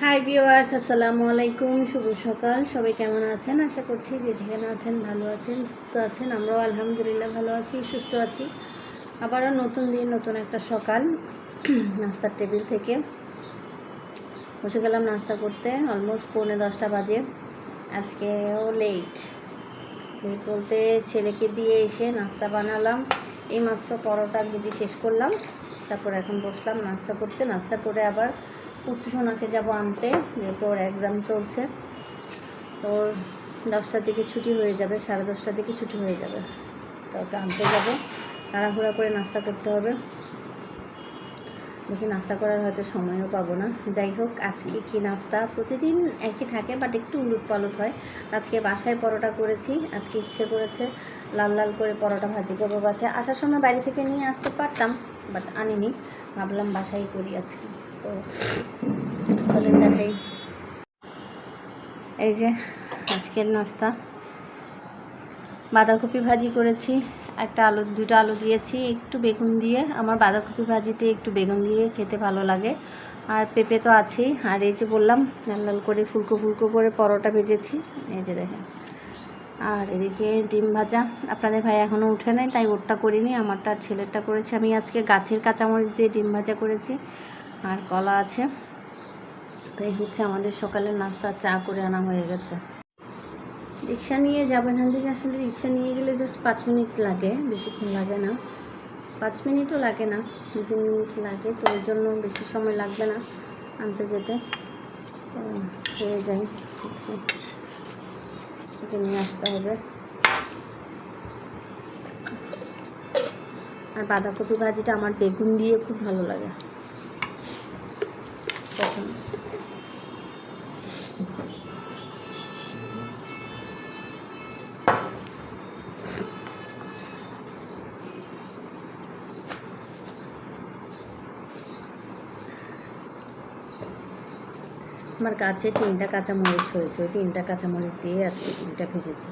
Hi viewers আসসালামু আলাইকুম, শুভ সকাল। সবাই কেমন আছেন? আশা করছি যে যেখানে আছেন ভালো আছেন, সুস্থ আছেন। আমরাও আলহামদুলিল্লাহ ভালো আছি, সুস্থ আছি। আবারও নতুন দিন, নতুন একটা সকাল নাস্তার টেবিল থেকে। বসে গেলাম নাস্তা করতে অলমোস্ট পৌনে দশটা বাজে। আজকেও লেট লেট বলতে ছেলেকে দিয়ে এসে নাস্তা বানালাম। এইমাত্র পরোটা ভেজে শেষ করলাম। তারপর এখন বসলাম নাস্তা করতে। নাস্তা করে আবার পুচু সোনাকে, যাব আনতে যেহেতু ওর এক্সাম চলছে। তোর দশটার দিকে ছুটি হয়ে যাবে, সাড়ে দশটার দিকে ছুটি হয়ে যাবে। তো ওকে আনতে যাব। তাড়াহুড়া করে নাস্তা করতে হবে। দেখি নাস্তা করার হয়তো সময়ও পাবো না। যাই হোক, আজকে কি নাস্তা? প্রতিদিন একই থাকে বাট একটু উলুট পালট হয়। আজকে বাসায় পরোটা করেছি, আজকে ইচ্ছে করেছে লাল লাল করে পরোটা ভাজি করব বাসায়। আসার সময় বাড়ি থেকে নিয়ে আসতে পারতাম। বাট আনিনি। ভাবলাম বাসায় করি আজকে। তো চলেন দেখাই। এই যে আজকের নাস্তা। বাঁধাকপি ভাজি করেছি। একটা আলু, দুটো আলু দিয়েছি, একটু বেগুন দিয়ে। আমার বাঁধাকপি ভাজিতে একটু বেগুন দিয়ে খেতে ভালো লাগে। আর পেঁপে তো আছেই। আর এই যে বললাম, লাল লাল করে ফুলকো ফুলকো করে পরোটা ভেজেছি। এই যে দেখেন। আর এদিকে ডিম ভাজা। আপনাদের ভাই এখনও উঠে নাই, তাই ওরটা করিনি, আমারটা ছেলেরটা করেছি। আমি আজকে গাছের কাঁচামরিচ দিয়ে ডিম ভাজা করেছি, আর কলা আছে। তাই হচ্ছে আমাদের সকালের নাস্তা, চা করে আনা হয়ে গেছে। রিক্সা নিয়ে যাব এখান থেকে? আসলে রিক্সা নিয়ে গেলে জাস্ট পাঁচ মিনিট লাগে, বেশিক্ষণ লাগে না। পাঁচ মিনিটও লাগে না, দু তিন মিনিট লাগে, তো ওই জন্য বেশি সময় লাগবে না আনতে যেতে। হয়ে যাই ওকে নিয়ে আসতে হবে। আর বাঁধাকপি ভাজিটা আমার বেগুন দিয়ে খুব ভালো লাগে। তখন। আমার কাছে তিনটা কাঁচামরিচ হয়েছে। ওই তিনটা কাঁচামরিচ দিয়ে আজকে তিনটা ভেজেছি।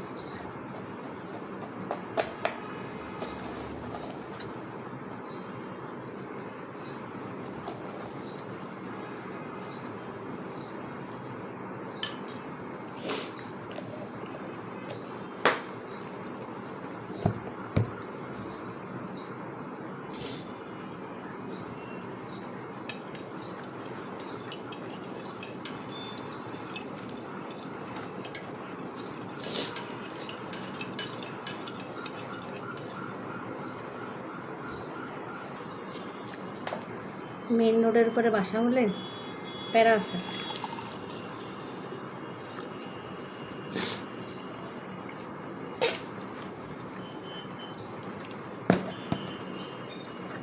মেন রোডের উপরে বাসা হলে প্যারা আছে।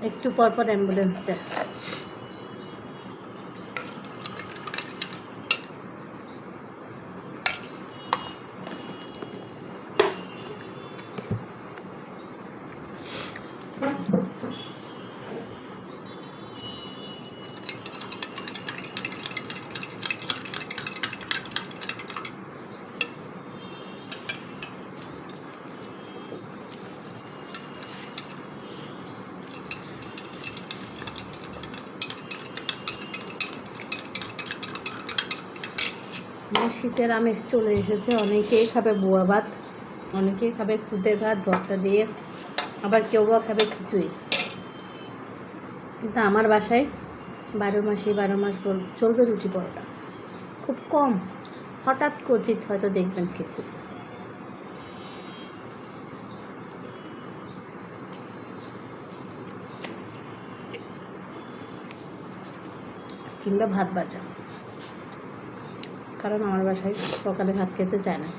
একটু পর পর অ্যাম্বুলেন্স যায়। শীতের আমেজ চলে এসেছে। অনেকেই খাবে বোয়া ভাত, অনেকেই খাবে খুদের ভাত, ভর্তা দিয়ে, আবার কেউ বা খাবে খিচুড়ি। কিন্তু আমার বাসায় বারো মাসে বারো মাস বল চলবে রুটি পরোটা। খুব কম, হঠাৎ কচিত হয়তো দেখবেন কিছু কিংবা ভাত ভাজা। কারণ আমার বাসায় সকালে ভাত খেতে চায় না।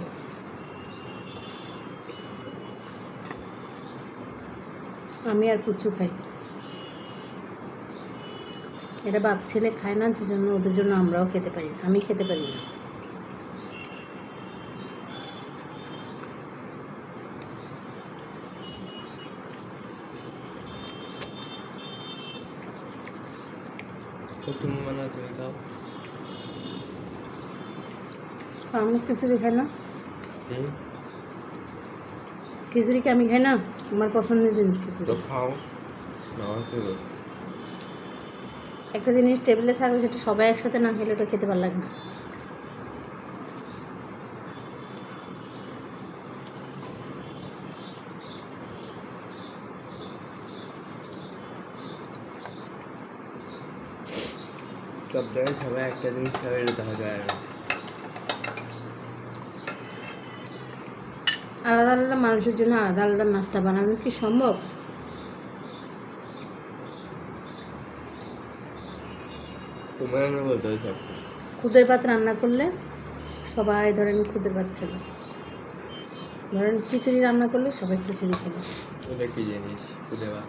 আমি আর কুচু খাই। এরা বাপ ছেলে খায় না যে জন্য ওদের জন্য আমরাও খেতে পারি। আমি খেতে পারি না। তুমি বানাও তুমি দাও। আমি খিচুড়ি খাই না। খিচুড়ি কি আমি খাই না? আমার পছন্দের জিনিস খিচুড়ি। খাও। একটা জিনিস টেবিলে থাকলে সেটা সবাই একসাথে না খেলে ওটা খেতে ভালো লাগে না। সব জায়গায় সবাই একটা জিনিস খাবে এটা দেখা যায় না। আলাদা আলাদা মানুষের জন্য আলাদা আলাদা নাস্তা বানানো কি সম্ভব? খুদের ভাত রান্না করলে সবাই ধরেন খুদের ভাত খেলো। ধরেন খিচুড়ি রান্না করলে সবাই খিচুড়ি খেলো। জিনিস? খুদে বা